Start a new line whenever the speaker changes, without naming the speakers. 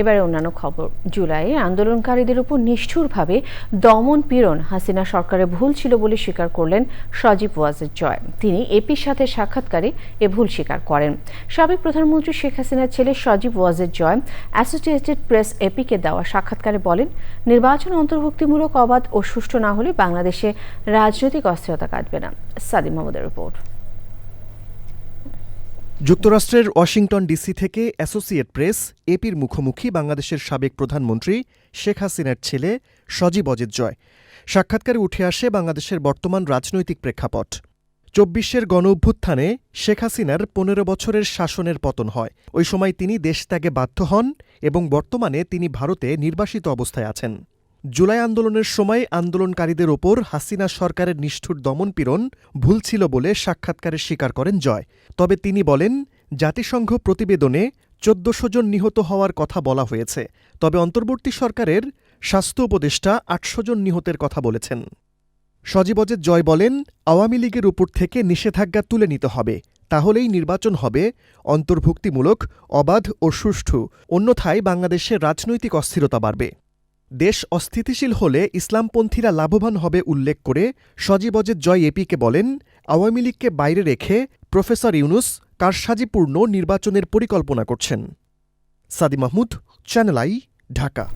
এবারে অন্যান্য খবর। জুলাইয়ে আন্দোলনকারীদের উপর নিষ্ঠুরভাবে দমন পীড়ন হাসিনা সরকারের ভুল ছিল বলে স্বীকার করলেন সজীব ওয়াজের জয়। তিনি এপির সাথে সাক্ষাৎকারে এ ভুল স্বীকার করেন। সাবেক প্রধানমন্ত্রী শেখ হাসিনার ছেলে সজীব ওয়াজের জয় অ্যাসোসিয়েটেড প্রেস এপিকে দেওয়া সাক্ষাৎকারে বলেন, নির্বাচন অন্তর্ভুক্তিমূলক অবাধ ও সুষ্ঠু না হলে বাংলাদেশে রাজনৈতিক অস্থিরতা কাটবে না। সাদিম মাহমুদের রিপোর্ট।
যুক্তরাষ্ট্রের ওয়াশিংটন ডিসি থেকে অ্যাসোসিয়েট প্রেস, এপির মুখোমুখি বাংলাদেশের সাবেক প্রধানমন্ত্রী শেখ হাসিনার ছেলে সজীব অজিত জয়। সাক্ষাৎকারে উঠে আসে বাংলাদেশের বর্তমান রাজনৈতিক প্রেক্ষাপট। চব্বিশের গণ অভ্যুত্থানে শেখ হাসিনার পনেরো বছরের শাসনের পতন হয়। ওই সময় তিনি দেশত্যাগে বাধ্য হন এবং বর্তমানে তিনি ভারতে নির্বাসিত অবস্থায় আছেন। জুলাই আন্দোলনের সময় আন্দোলনকারীদের ওপর হাসিনা সরকারের নিষ্ঠুর দমনপীড়ন ভুল ছিল বলে সাক্ষাৎকারে স্বীকার করেন জয়। তবে তিনি বলেন, জাতিসংঘ প্রতিবেদনে চোদ্দশো জন নিহত হওয়ার কথা বলা হয়েছে। তবে অন্তর্বর্তী সরকারের স্বাস্থ্য উপদেষ্টা আটশো জন নিহতের কথা বলেছেন। সজীবজের জয় বলেন, আওয়ামী লীগের উপর থেকে নিষেধাজ্ঞা তুলে নিতে হবে। তাহলেই নির্বাচন হবে। অন্তর্ভুক্তিমূলক, অবাধ ও সুষ্ঠু। অন্যথায় বাংলাদেশে রাজনৈতিক অস্থিরতা বাড়বে। দেশ অস্থিতিশীল হলে ইসলামপন্থীরা লাভবান হবে উল্লেখ করে সজীবজের জয় এপিকে বলেন, আওয়ামী লীগকে বাইরে রেখে প্রফেসর ইউনুস কারসাজিপূর্ণ নির্বাচনের পরিকল্পনা করছেন। Sadi Mahmud, channel I, Dhaka.